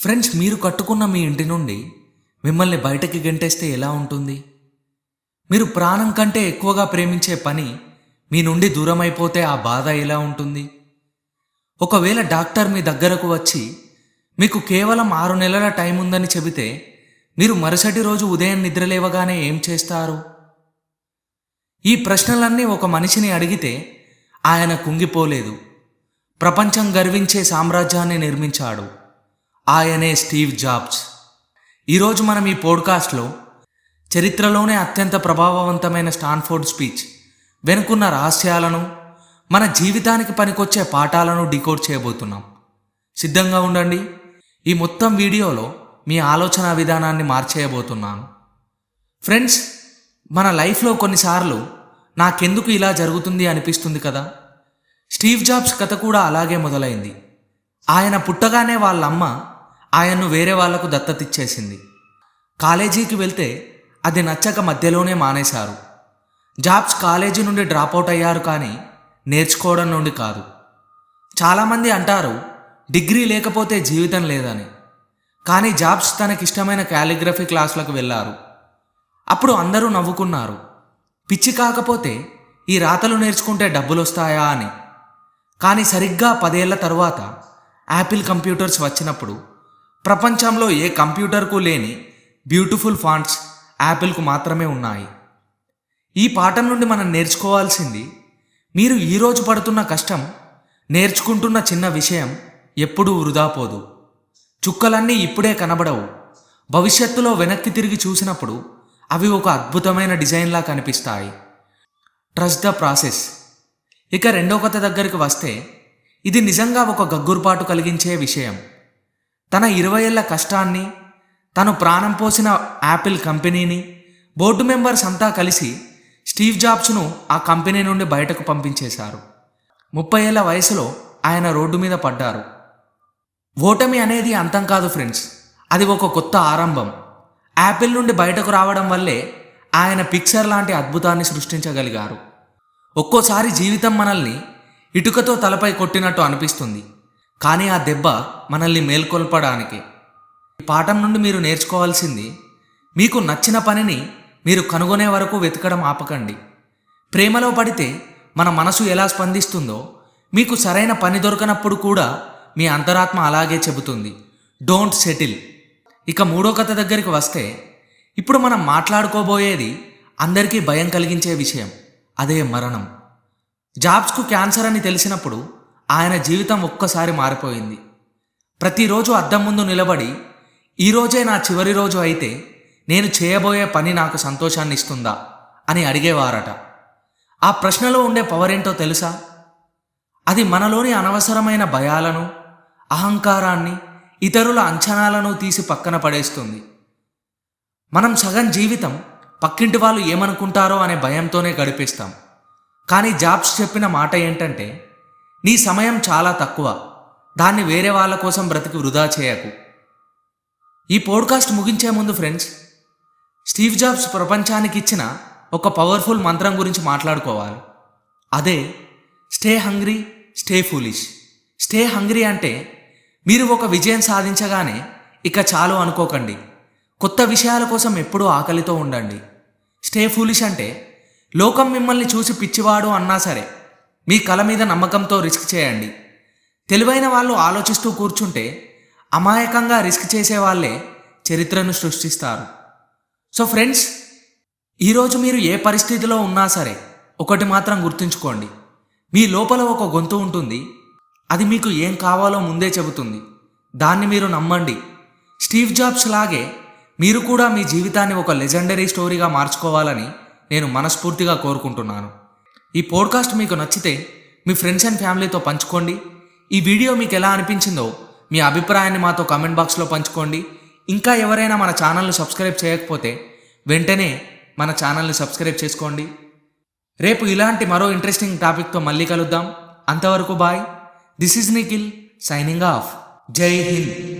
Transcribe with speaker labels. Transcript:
Speaker 1: Friends మీరు కట్టుకున్న మీ ఇంటి నుండి మిమ్మల్ని బయటకి గెంటేస్తే ఎలా ఉంటుంది? మీరు ప్రాణం కంటే ఎక్కువగా ప్రేమించే పని మీ నుండి దూరం అయిపోతే ఆ బాధ ఎలా ఉంటుంది? ఒకవేళ డాక్టర్ మీ దగ్గరకు వచ్చి మీకు కేవలం ఆరు నెలల టైం ఉందని చెబితే మీరు మరుసటి రోజు ఉదయం నిద్రలేవగానే ఏం చేస్తారు? ఈ ప్రశ్నలన్నీ ఒక మనిషిని అడిగితే ఆయన కుంగిపోలేదు. ప్రపంచం గర్వించే సామ్రాజ్యాన్ని నిర్మించాడు. ఆయనే స్టీవ్ జాబ్స్. ఈరోజు మనం ఈ పోడ్కాస్ట్లో చరిత్రలోనే అత్యంత ప్రభావవంతమైన స్టాన్ఫోర్డ్ స్పీచ్ వెనుకున్న రహస్యాలను మన జీవితానికి పనికొచ్చే పాఠాలను డీకోడ్ చేయబోతున్నాం. సిద్ధంగా ఉండండి ఈ మొత్తం వీడియోలో మీ ఆలోచన విధానాన్ని మార్చేయబోతున్నాను. ఫ్రెండ్స్ మన లైఫ్లో కొన్నిసార్లు నాకెందుకు ఇలా జరుగుతుంది అనిపిస్తుంది కదా? స్టీవ్ జాబ్స్ కథ కూడా అలాగే మొదలైంది. ఆయన పుట్టగానే వాళ్ళ అమ్మ ఆయన్ను వేరే వాళ్ళకు దత్తతిచ్చేసింది. కాలేజీకి వెళ్తే అది నచ్చక మధ్యలోనే మానేశారు. జాబ్స్ కాలేజీ నుండి డ్రాపౌట్ అయ్యారు కానీ నేర్చుకోవడం నుండి కాదు. చాలామంది అంటారు డిగ్రీ లేకపోతే జీవితం లేదని. కానీ జాబ్స్ తనకిష్టమైన క్యాలిగ్రఫీ క్లాసులకు వెళ్ళారు అప్పుడు అందరూ నవ్వుకున్నారు. పిచ్చి కాకపోతే ఈ రాతలు నేర్చుకుంటే డబ్బులు వస్తాయా అని. కానీ సరిగ్గా పదేళ్ళ తరువాత యాపిల్ కంప్యూటర్స్ వచ్చినప్పుడు ప్రపంచంలో ఏ కంప్యూటర్కు లేని బ్యూటిఫుల్ ఫాంట్స్ యాపిల్కు మాత్రమే ఉన్నాయి. ఈ పాఠం నుండి మనం నేర్చుకోవాల్సింది మీరు ఈరోజు పడుతున్న కష్టం నేర్చుకుంటున్న చిన్న విషయం ఎప్పుడూ వృధా పోదు. చుక్కలన్నీ ఇప్పుడే కనబడవు. భవిష్యత్తులో వెనక్కి తిరిగి చూసినప్పుడు అవి ఒక అద్భుతమైన డిజైన్లా కనిపిస్తాయి. ట్రస్ట్ ద ప్రాసెస్ ఇక రెండో కథ దగ్గరికి వస్తే ఇది నిజంగా ఒక గగ్గురుపాటు కలిగించే విషయం. తన ఇరవై ఏళ్ళ కష్టాన్ని తను ప్రాణం పోసిన యాపిల్ కంపెనీని బోర్డు మెంబర్స్ అంతా కలిసి స్టీవ్ జాబ్స్ను ఆ కంపెనీ నుండి బయటకు పంపించేశారు. ముప్పై ఏళ్ళ వయసులో ఆయన రోడ్డు మీద పడ్డారు. ఓటమి అనేది అంతం కాదు ఫ్రెండ్స్. అది ఒక కొత్త ఆరంభం. యాపిల్ నుండి బయటకు రావడం వల్లే ఆయన పిక్చర్ లాంటి అద్భుతాన్ని సృష్టించగలిగారు. ఒక్కోసారి జీవితం మనల్ని ఇటుకతో తలపై కొట్టినట్టు అనిపిస్తుంది. కానీ ఆ దెబ్బ మనల్ని మేల్కొల్పడానికి. ఈ పాఠం నుండి మీరు నేర్చుకోవాల్సింది మీకు నచ్చిన పనిని మీరు కనుగొనే వరకు వెతకడం ఆపకండి. ప్రేమలో పడితే మన మనసు ఎలా స్పందిస్తుందో మీకు సరైన పని దొరకనప్పుడు కూడా మీ అంతరాత్మ అలాగే చెబుతుంది. డోంట్ సెటిల్ ఇక మూడో కథ దగ్గరికి వస్తే ఇప్పుడు మనం మాట్లాడుకోబోయేది అందరికీ భయం కలిగించే విషయం అదే మరణం. జాబ్స్కు క్యాన్సర్ అని తెలిసినప్పుడు ఆయన జీవితం ఒక్కసారి మారిపోయింది. ప్రతిరోజు అద్దం ముందు నిలబడి ఈరోజే నా చివరి రోజు అయితే నేను చేయబోయే పని నాకు సంతోషాన్ని ఇస్తుందా? అని అడిగేవారట. ఆ ప్రశ్నలో ఉండే పవర్ ఏంటో తెలుసా? అది మనలోని అనవసరమైన భయాలను అహంకారాన్ని ఇతరుల అంచనాలను తీసి పక్కన పడేస్తుంది. మనం సగం జీవితం పక్కింటి వాళ్ళు ఏమనుకుంటారో అనే భయంతోనే గడిపేస్తాం. కానీ జాబ్స్ చెప్పిన మాట ఏంటంటే నీ సమయం చాలా తక్కువ. దాన్ని వేరే వాళ్ళ కోసం బ్రతికి వృధా చేయకు. ఈ పోడ్కాస్ట్ ముగించే ముందు ఫ్రెండ్స్ స్టీవ్ జాబ్స్ ప్రపంచానికి ఇచ్చిన ఒక పవర్ఫుల్ మంత్రం గురించి మాట్లాడుకోవాలి. అదే stay hungry stay foolish. Stay hungry అంటే మీరు ఒక విజయం సాధించగానే ఇక చాలు అనుకోకండి. కొత్త విషయాల కోసం ఎప్పుడూ ఆకలితో ఉండండి. స్టే ఫూలిష్ అంటే లోకం మిమ్మల్ని చూసి పిచ్చివాడు అన్నా సరే మీ కల మీద నమ్మకంతో రిస్క్ చేయండి. తెలివైన వాళ్ళు ఆలోచిస్తూ కూర్చుంటే అమాయకంగా రిస్క్ చేసే వాళ్ళే చరిత్రను సృష్టిస్తారు. సో ఫ్రెండ్స్ ఈరోజు మీరు ఏ పరిస్థితిలో ఉన్నా సరే ఒకటి మాత్రం గుర్తుంచుకోండి. మీ లోపల ఒక గొంతు ఉంటుంది. అది మీకు ఏం కావాలో ముందే చెబుతుంది. దాన్ని మీరు నమ్మండి. స్టీవ్ జాబ్స్ లాగే మీరు కూడా మీ జీవితాన్ని ఒక లెజెండరీ స్టోరీగా మార్చుకోవాలని నేను మనస్ఫూర్తిగా కోరుకుంటున్నాను. ఈ పోడ్కాస్ట్ మీకు నచ్చితే మీ ఫ్రెండ్స్ అండ్ ఫ్యామిలీతో పంచుకోండి. ఈ వీడియో మీకు ఎలా అనిపించిందో మీ అభిప్రాయాన్ని మాతో కామెంట్ బాక్స్లో పంచుకోండి. ఇంకా ఎవరైనా మన ఛానల్ని సబ్స్క్రైబ్ చేయకపోతే వెంటనే మన ఛానల్ని సబ్స్క్రైబ్ చేసుకోండి. రేపు ఇలాంటి మరో ఇంట్రెస్టింగ్ టాపిక్తో మళ్ళీ కలుద్దాం. అంతవరకు bye this is Nikhil signing off Jai Hind